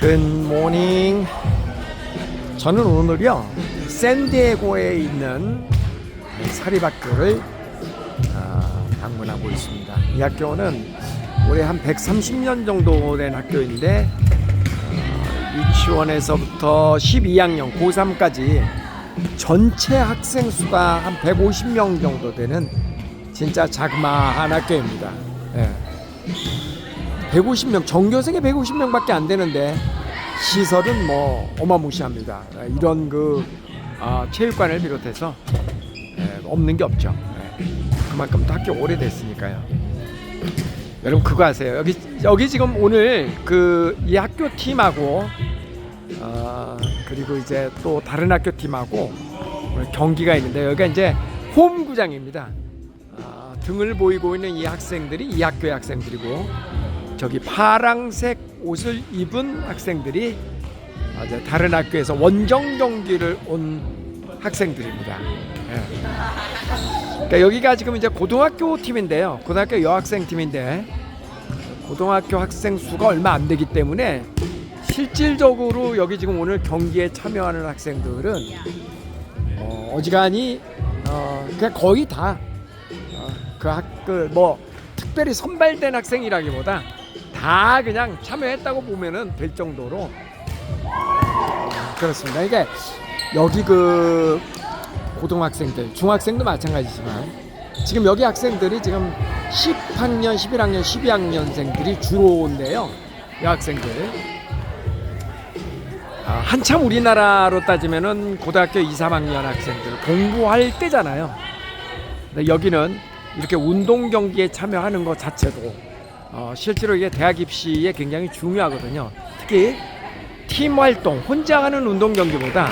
굿모닝 저는 오늘요 샌디에고에 있는 사립학교를 아, 방문하고 있습니다. 이 학교는 올해 한 130년 정도 된 학교인데 어, 유치원에서부터 12학년 고3까지 전체 학생 수가 한 150명 정도 되는 진짜 자그마한 학교입니다. 예. 150명 전교생이 150명밖에 안 되는데 시설은 뭐 어마무시합니다. 이런 그 아, 체육관을 비롯해서 예, 없는 게 없죠. 예. 그만큼 또 학교 오래됐으니까요. 여러분 그거 아세요? 여기 여기 지금 오늘 그 이 학교 팀하고 어, 그리고 이제 또 다른 학교 팀하고 오늘 경기가 있는데 여기가 이제 홈 구장입니다. 아, 등을 보이고 있는 이 학생들이 이 학교의 학생들이고 저기 파랑색 옷을 입은 학생들이 다른 학교에서 원정 경기를 온 학생들입니다. 예. 그러니까 여기가 지금 이제 고등학교 팀인데요. 고등학교 여학생 팀인데 고등학교 학생 수가 얼마 안 되기 때문에 실질적으로 여기 지금 오늘 경기에 참여하는 학생들은 어, 어지간히 어, 그냥 거의 다그 학교 뭐 특별히 선발된 학생이라기보다 다 그냥 참여했다고 보면은 될 정도로 그렇습니다. 이게 여기 그 고등학생들, 중학생도 마찬가지지만 지금 여기 학생들이 지금 10학년, 11학년, 12학년생들이 주로 온대요. 여학생들. 아, 한참 우리나라로 따지면은 고등학교 2, 3학년 학생들 공부할 때잖아요. 근데 여기는 이렇게 운동 경기에 참여하는 것 자체도 어, 실제로 이게 대학 입시에 굉장히 중요하거든요. 특히 팀 활동, 혼자 하는 운동 경기보다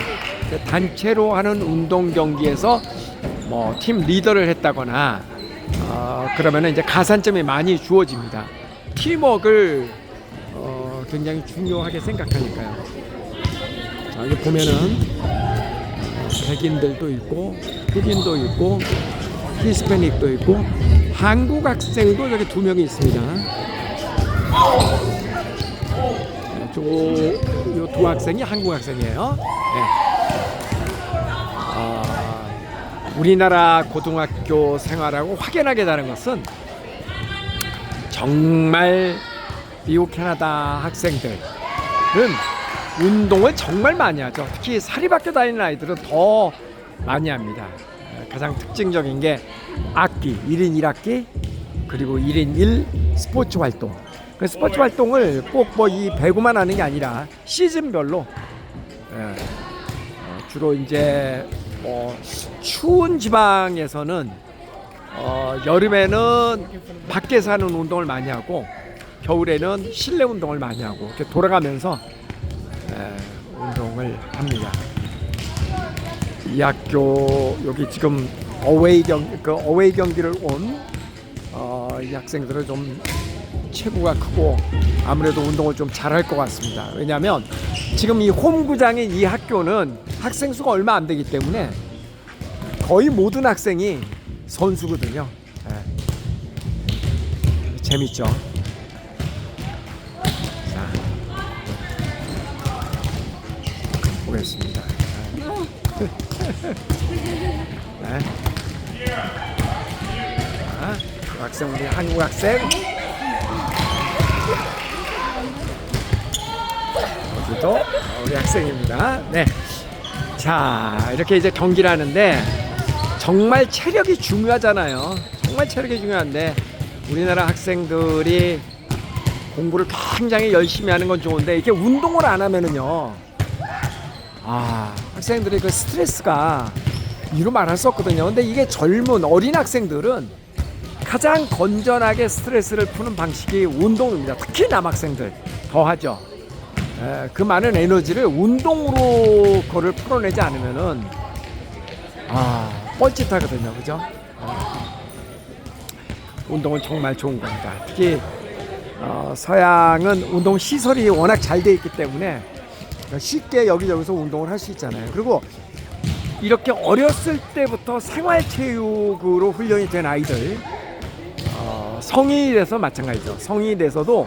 그 단체로 하는 운동 경기에서 뭐 팀 리더를 했다거나 어, 그러면 이제 가산점이 많이 주어집니다. 팀워크를 어, 굉장히 중요하게 생각하니까요. 자, 여기 보면은 어, 백인들도 있고 흑인도 있고 히스패닉도 있고 한국 학생도 여기 두 명이 있습니다. 저두 학생이 한국 학생이에요. 네. 아, 우리나라 고등학교 생활하고 확연하게 다른 것은 정말 미국 캐나다 학생들은 운동을 정말 많이 하죠. 특히 사립학교 다니는 아이들은 더 많이 합니다. 가장 특징적인 게 악기 1인 1악기 그리고 1인 1 스포츠 활동 그 스포츠 활동을 꼭 뭐 이 배구만 하는 게 아니라 시즌별로 예, 어, 주로 이제 뭐 추운 지방에서는 어, 여름에는 밖에서 하는 운동을 많이 하고 겨울에는 실내 운동을 많이 하고 이렇게 돌아가면서 예, 운동을 합니다. 이 학교 여기 지금 어웨이 경그 어웨이 경기를 온 어, 이 학생들은 좀 체구가 크고 아무래도 운동을 좀 잘할 것 같습니다. 왜냐하면 지금 이 홈구장인 이 학교는 학생 수가 얼마 안 되기 때문에 거의 모든 학생이 선수거든요. 예. 재밌죠. 자, 보겠습니다. 네. 자, 그 학생 우리 한국 학생 여기도 우리 학생입니다. 네. 자 이렇게 이제 경기를 하는데 정말 체력이 중요하잖아요. 정말 체력이 중요한데 우리나라 학생들이 공부를 굉장히 열심히 하는 건 좋은데 이렇게 운동을 안 하면은요. 아 학생들의 그 스트레스가 이루 말할 수 없거든요. 근데 이게 젊은 어린 학생들은 가장 건전하게 스트레스를 푸는 방식이 운동입니다. 특히 남학생들 더 하죠. 에, 그 많은 에너지를 운동으로 그걸 풀어내지 않으면은 아 뻘짓하거든요, 그죠? 어, 운동은 정말 좋은 겁니다. 특히 어, 서양은 운동 시설이 워낙 잘 돼 있기 때문에 쉽게 여기저기서 운동을 할 수 있잖아요. 그리고 이렇게 어렸을 때부터 생활체육으로 훈련이 된 아이들 어, 성인이 돼서 마찬가지죠. 성인이 돼서도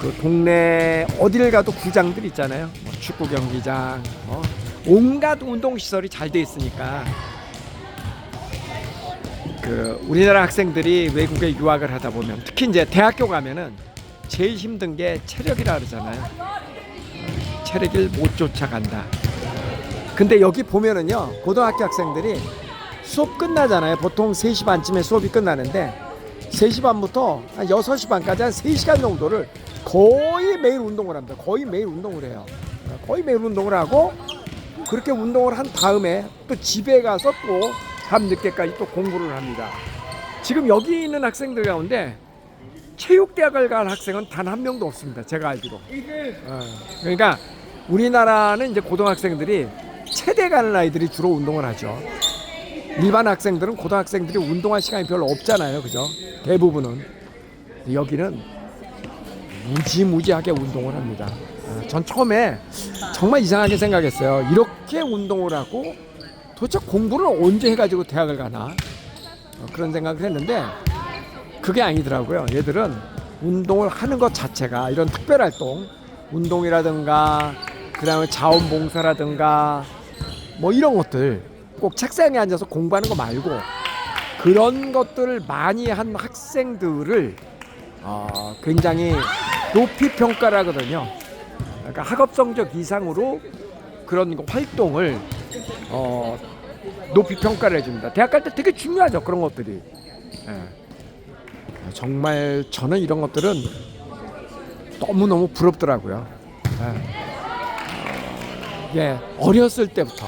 그 동네 어딜 가도 구장들 있잖아요. 뭐 축구 경기장, 뭐 온갖 운동 시설이 잘 돼 있으니까 그 우리나라 학생들이 외국에 유학을 하다 보면 특히 이제 대학교 가면은 제일 힘든 게 체력이라 그러잖아요. 어, 체력을 못 쫓아간다. 근데 여기 보면은요 고등학교 학생들이 수업 끝나잖아요. 보통 3시 반쯤에 수업이 끝나는데 3시 반부터 한 6시 반까지 한 3시간 정도를 거의 매일 운동을 합니다. 거의 매일 운동을 해요. 거의 매일 운동을 하고 그렇게 운동을 한 다음에 또 집에 가서 또 밤늦게까지 또 공부를 합니다. 지금 여기 있는 학생들 가운데 체육대학을 갈 학생은 단 한 명도 없습니다. 제가 알기로. 어, 그러니까 우리나라는 이제 고등학생들이 체대 가는 아이들이 주로 운동을 하죠. 일반 학생들은 고등학생들이 운동할 시간이 별로 없잖아요. 그죠? 대부분은. 여기는 무지무지하게 운동을 합니다. 어, 전 처음에 정말 이상하게 생각했어요. 이렇게 운동을 하고 도대체 공부를 언제 해가지고 대학을 가나 어, 그런 생각을 했는데 그게 아니더라고요. 얘들은 운동을 하는 것 자체가 이런 특별 활동, 운동이라든가 그 다음에 자원봉사라든가 뭐 이런 것들 꼭 책상에 앉아서 공부하는 거 말고 그런 것들을 많이 한 학생들을 어, 굉장히 높이 평가를 하거든요. 그러니까 학업 성적 이상으로 그런 거 활동을 어, 높이 평가를 해줍니다. 대학 갈 때 되게 중요하죠 그런 것들이. 예. 정말 저는 이런 것들은 너무 너무 부럽더라고요. 예. 어, 예, 어렸을 때부터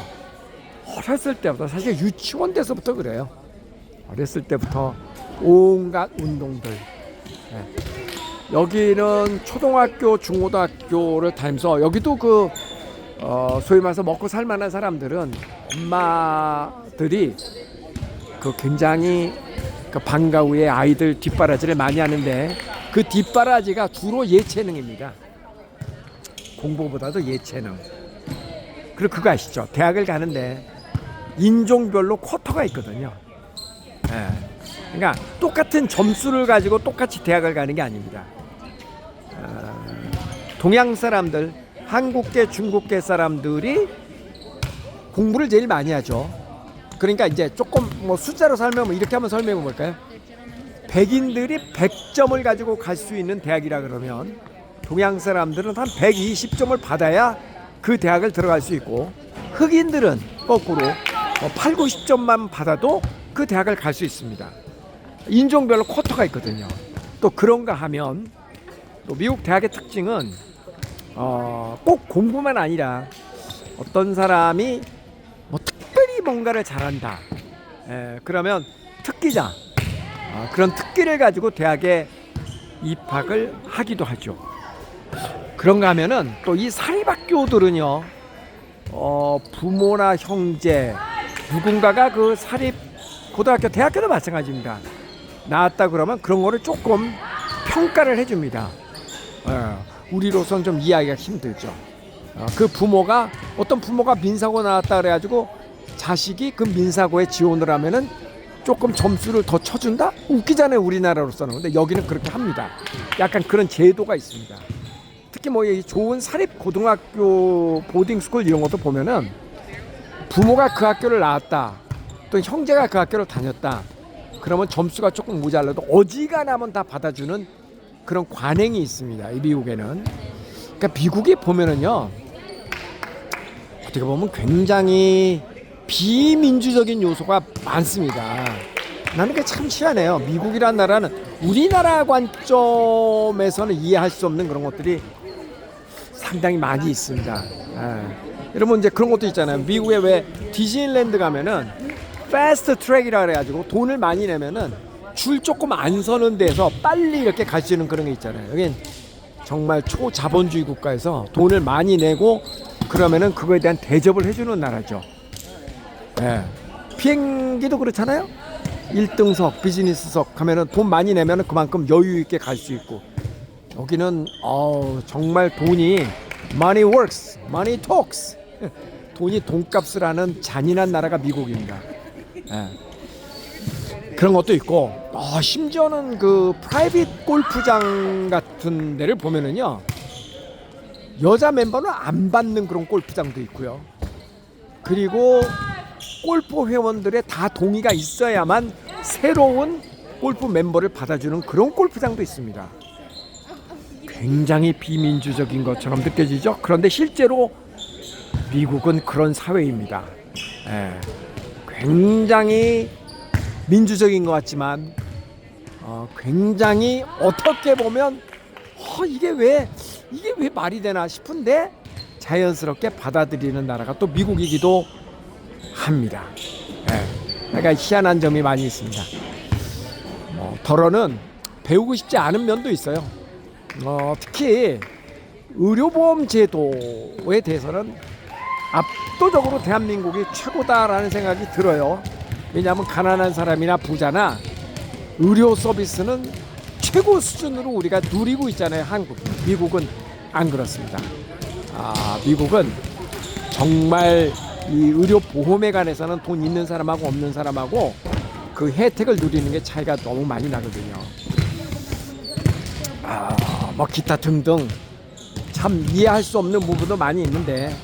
어렸을 때부터 사실 유치원 때서부터 그래요. 어렸을 때부터 온갖 운동들. 예. 여기는 초등학교, 중고등학교를 다니면서 여기도 그 어, 소위 말해서 먹고 살 만한 사람들은 엄마들이 그 굉장히 그 방과 후에 아이들 뒷바라지를 많이 하는데 그 뒷바라지가 주로 예체능입니다. 공부보다도 예체능. 그리고 그거 아시죠? 대학을 가는데 인종별로 쿼터가 있거든요. 예. 그러니까 똑같은 점수를 가지고 똑같이 대학을 가는 게 아닙니다. 어, 동양 사람들, 한국계, 중국계 사람들이 공부를 제일 많이 하죠. 그러니까 이제 조금 뭐 숫자로 설명하면 이렇게 한번 설명해 볼까요? 백인들이 100점을 가지고 갈 수 있는 대학이라 그러면 동양 사람들은 한 120점을 받아야 그 대학을 들어갈 수 있고 흑인들은 거꾸로 뭐 8, 90점만 받아도 그 대학을 갈 수 있습니다. 인종별로 쿼터가 있거든요. 또 그런가 하면 또 미국 대학의 특징은 어, 꼭 공부만 아니라 어떤 사람이 뭐 특별히 뭔가를 잘한다. 에, 그러면 특기자 어, 그런 특기를 가지고 대학에 입학을 하기도 하죠. 그런가 하면은 또 이 사립학교들은요, 어, 부모나 형제 누군가가 그 사립 고등학교, 대학교도 마찬가지입니다. 나왔다 그러면 그런 거를 조금 평가를 해줍니다. 어, 우리로선 좀 이해하기가 힘들죠. 어, 그 부모가 어떤 부모가 민사고 나왔다 그래가지고 자식이 그 민사고에 지원을 하면은 조금 점수를 더 쳐준다? 웃기잖아요 우리나라로서는. 근데 여기는 그렇게 합니다. 약간 그런 제도가 있습니다. 특히 뭐 이 좋은 사립 고등학교 보딩 스쿨 이런 것도 보면은 부모가 그 학교를 나왔다. 또 형제가 그 학교를 다녔다. 그러면 점수가 조금 모자라도 어지간하면 다 받아주는 그런 관행이 있습니다. 이 미국에는. 그러니까 미국이 보면은요. 어떻게 보면 굉장히 비민주적인 요소가 많습니다. 나는 그게 참 희한해요. 미국이란 나라는 우리나라 관점에서는 이해할 수 없는 그런 것들이 상당히 많이 있습니다. 예. 여러분 이제 그런 것도 있잖아요. 미국에 왜 디즈니랜드 가면은 패스트 트랙이라 그래가지고 돈을 많이 내면은 줄 조금 안 서는 데서 빨리 이렇게 갈 수 있는 그런 게 있잖아요. 여긴 정말 초자본주의 국가에서 돈을 많이 내고 그러면은 그거에 대한 대접을 해주는 나라죠. 예. 비행기도 그렇잖아요. 1등석, 비즈니스석 하면은 돈 많이 내면은 그만큼 여유 있게 갈 수 있고 여기는 어 정말 돈이 money works, money talks. 돈이 돈값을 하는 잔인한 나라가 미국입니다. 예. 그런 것도 있고 아, 심지어는 그 프라이빗 골프장 같은 데를 보면은요. 여자 멤버는 안 받는 그런 골프장도 있고요. 그리고 골프 회원들의 다 동의가 있어야만 새로운 골프 멤버를 받아주는 그런 골프장도 있습니다. 굉장히 비민주적인 것처럼 느껴지죠. 그런데 실제로 미국은 그런 사회입니다. 예, 굉장히 민주적인 것 같지만 어, 굉장히 어떻게 보면 어, 이게 왜 이게 왜 말이 되나 싶은데 자연스럽게 받아들이는 나라가 또 미국이기도 합니다. 예, 그러니까 희한한 점이 많이 있습니다. 어, 덜어는 배우고 싶지 않은 면도 있어요. 어, 특히 의료보험 제도에 대해서는 압도적으로 대한민국이 최고다라는 생각이 들어요. 왜냐하면 가난한 사람이나 부자나 의료 서비스는 최고 수준으로 우리가 누리고 있잖아요. 한국, 미국은 안 그렇습니다. 아, 미국은 정말 이 의료 보험에 관해서는 돈 있는 사람하고 없는 사람하고 그 혜택을 누리는 게 차이가 너무 많이 나거든요. 아, 뭐 기타 등등 참 이해할 수 없는 부분도 많이 있는데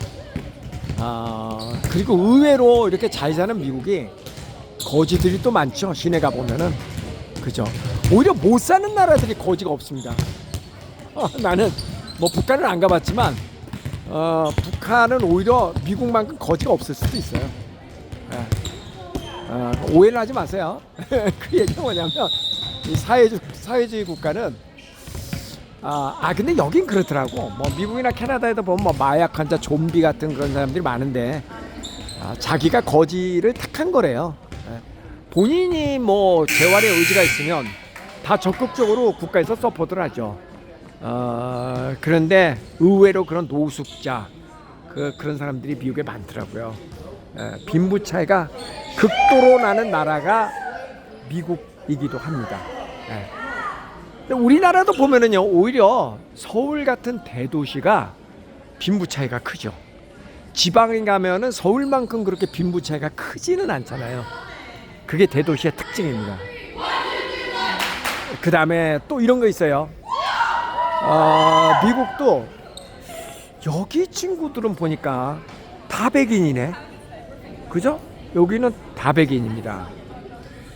아, 그리고 의외로 이렇게 잘 사는 미국이 거지들이 또 많죠. 시내 가 보면은 그죠. 오히려 못 사는 나라들이 거지가 없습니다. 어, 나는 뭐 북한을 안 가봤지만 어, 북한은 오히려 미국만큼 거지가 없을 수도 있어요. 예. 어, 오해를 하지 마세요. 그 얘기가 뭐냐면 이 사회주, 사회주의 국가는 아, 아 근데 여긴 그렇더라고. 뭐 미국이나 캐나다에도 보면 뭐 마약 환자, 좀비 같은 그런 사람들이 많은데 아, 자기가 거지를 택한 거래요. 예. 본인이 뭐 재활의 의지가 있으면 다 적극적으로 국가에서 서포트를 하죠. 어, 그런데 의외로 그런 노숙자 그 그런 사람들이 미국에 많더라고요. 예, 빈부 차이가 극도로 나는 나라가 미국이기도 합니다. 예. 우리나라도 보면은요 오히려 서울 같은 대도시가 빈부 차이가 크죠. 지방에 가면은 서울만큼 그렇게 빈부 차이가 크지는 않잖아요. 그게 대도시의 특징입니다. 그 다음에 또 이런 거 있어요. 어, 미국도 여기 친구들은 보니까 다 백인이네. 그죠? 여기는 다 백인입니다.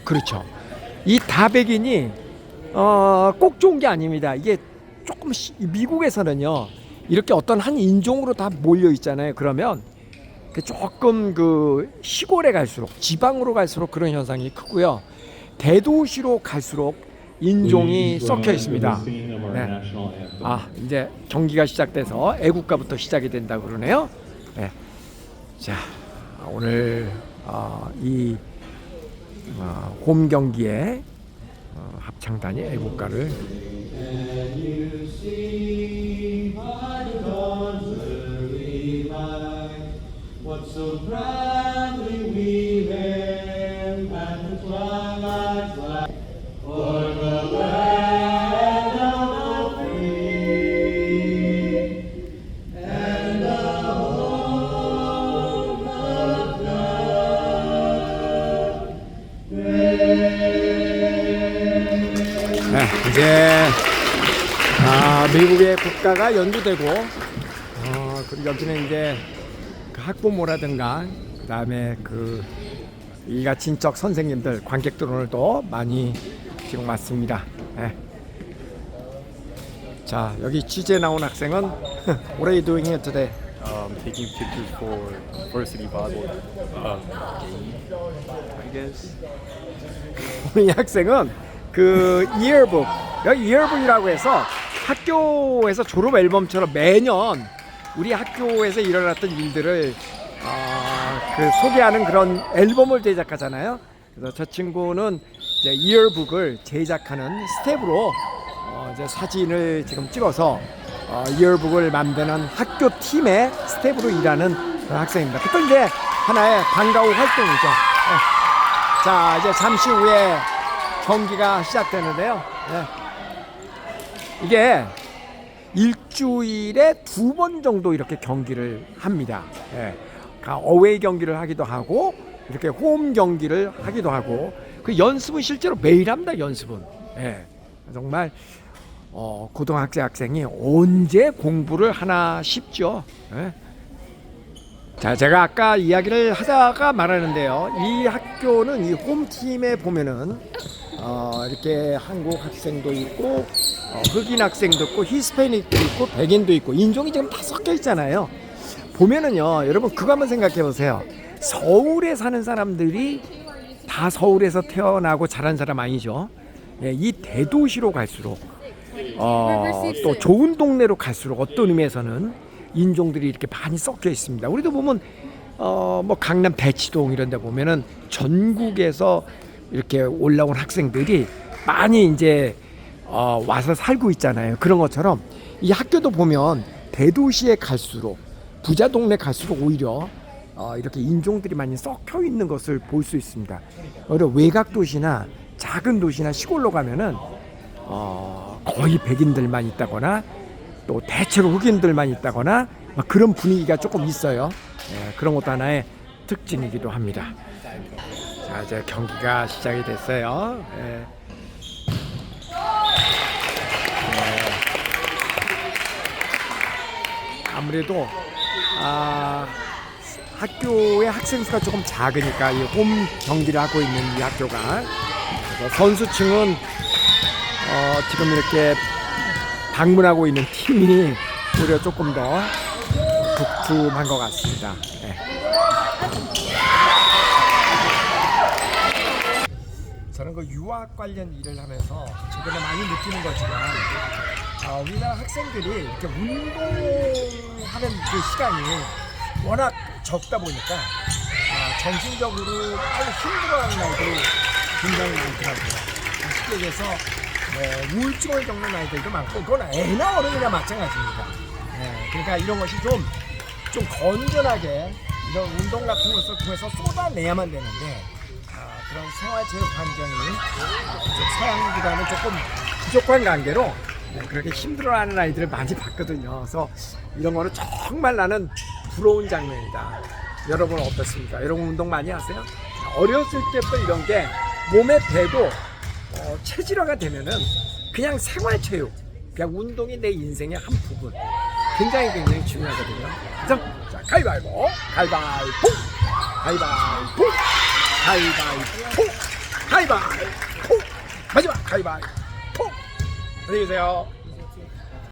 그렇죠. 이 다 백인이 어, 꼭 좋은 게 아닙니다. 이게 조금 시- 미국에서는요 이렇게 어떤 한 인종으로 다 몰려 있잖아요. 그러면 그 조금 그 시골에 갈수록 지방으로 갈수록 그런 현상이 크고요. 대도시로 갈수록 인종이 섞여 있습니다. 네. 아 이제 경기가 시작돼서 애국가부터 시작이 된다 고 그러네요. 네. 자 오늘 어, 이 어, 홈 경기에 어, 합창단이 애국가를 What so proudly we 네, 이제 아, 미국의 국가가 연주되고 어, 그리고 여기는 이제 그 학부모라든가 그 다음에 그 이가 친척 선생님들 관객들 오늘도 많이 지금 왔습니다. 네. 자 여기 취재 나온 학생은 What are you doing here today? um, taking pictures for varsity volleyball uh, game, I guess. 이 학생은 그 yearbook 여기 yearbook이라고 해서 학교에서 졸업 앨범처럼 매년 우리 학교에서 일어났던 일들을 어, 그 소개하는 그런 앨범을 제작하잖아요. 그래서 저 친구는 이제 yearbook을 제작하는 스텝으로 어, 이제 사진을 지금 찍어서 어, yearbook을 만드는 학교 팀의 스텝으로 일하는 그런 학생입니다. 그것도 이제 하나의 방과 후 활동이죠. 예. 자 이제 잠시 후에 경기가 시작되는데요. 네. 이게 일주일에 두 번 정도 이렇게 경기를 합니다. 예. 어웨이 경기를 하기도 하고 이렇게 홈 경기를 하기도 하고 그 연습은 실제로 매일 합니다. 연습은. 예. 정말 어, 고등학생 학생이 언제 공부를 하나 싶죠. 예. 자, 제가 아까 이야기를 하다가 말하는데요. 이 학교는 이 홈팀에 보면은 어, 이렇게 한국 학생도 있고 어, 흑인 학생도 있고 히스패닉도 있고 백인도 있고 인종이 지금 다 섞여 있잖아요. 보면은요, 여러분 그거 한번 생각해 보세요. 서울에 사는 사람들이 다 서울에서 태어나고 자란 사람 아니죠. 예, 이 대도시로 갈수록 어, 또 좋은 동네로 갈수록 어떤 의미에서는 인종들이 이렇게 많이 섞여 있습니다. 우리도 보면 어, 뭐 강남 대치동 이런 데 보면은 전국에서 이렇게 올라온 학생들이 많이 이제 어, 와서 살고 있잖아요. 그런 것처럼 이 학교도 보면 대도시에 갈수록 부자 동네 갈수록 오히려 어, 이렇게 인종들이 많이 섞여 있는 것을 볼 수 있습니다. 오히려 외곽 도시나 작은 도시나 시골로 가면은 어, 거의 백인들만 있다거나 또 대체로 흑인들만 있다거나 막 그런 분위기가 조금 있어요. 예, 그런 것도 하나의 특징이기도 합니다. 자 이제 경기가 시작이 됐어요. 예. 예. 아무래도 아, 학교의 학생 수가 조금 작으니까 이 홈 경기를 하고 있는 이 학교가 선수층은 어, 지금 이렇게 방문하고 있는 팀이 오히려 조금 더 북tum한 것 같습니다. 네. 저는 그 유학 관련 일을 하면서 최근에 많이 느끼는 거지만 어, 우리나라 학생들이 이렇게 운동하는 그 시간이 워낙 적다 보니까 아, 정신적으로 빨리 힘들어하는 아이들이 굉장히 많더라고요. 쉽게 얘기해서 뭐 우울증을 겪는 아이들도 많고 그건 애나 어른이나 마찬가지입니다. 네, 그러니까 이런 것이 좀, 좀 건전하게 이런 운동 같은 것을 통해서 쏟아내야만 되는데 아, 그런 생활체육 환경이 좀 서양보다는 조금 부족한 관계로 네, 그렇게 힘들어하는 아이들을 많이 봤거든요. 그래서 이런 거는 정말 나는 부러운 장면이다. 여러분 은 어떻습니까? 여러분 운동 많이 하세요? 어렸을 때부터 이런 게 몸에 배도 어, 체질화가 되면은 그냥 생활체육, 그냥 운동이 내 인생의 한 부분. 굉장히 굉장히 중요하거든요. 그래서 자 가위바위보, 가위바위보, 가위바위보, 가위바위보, 가위바위보, 마지막 가위바위보. 안녕히 계세요.